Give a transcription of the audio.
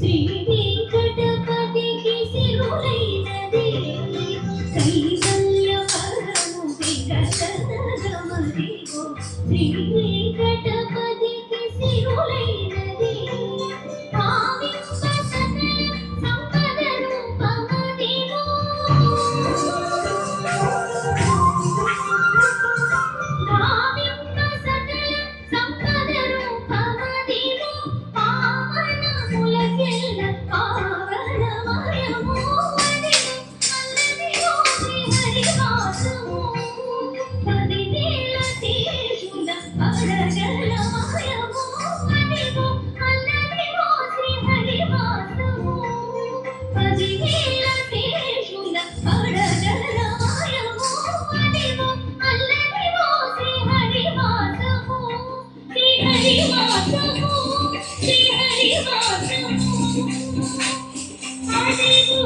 Thank you. Fala, you.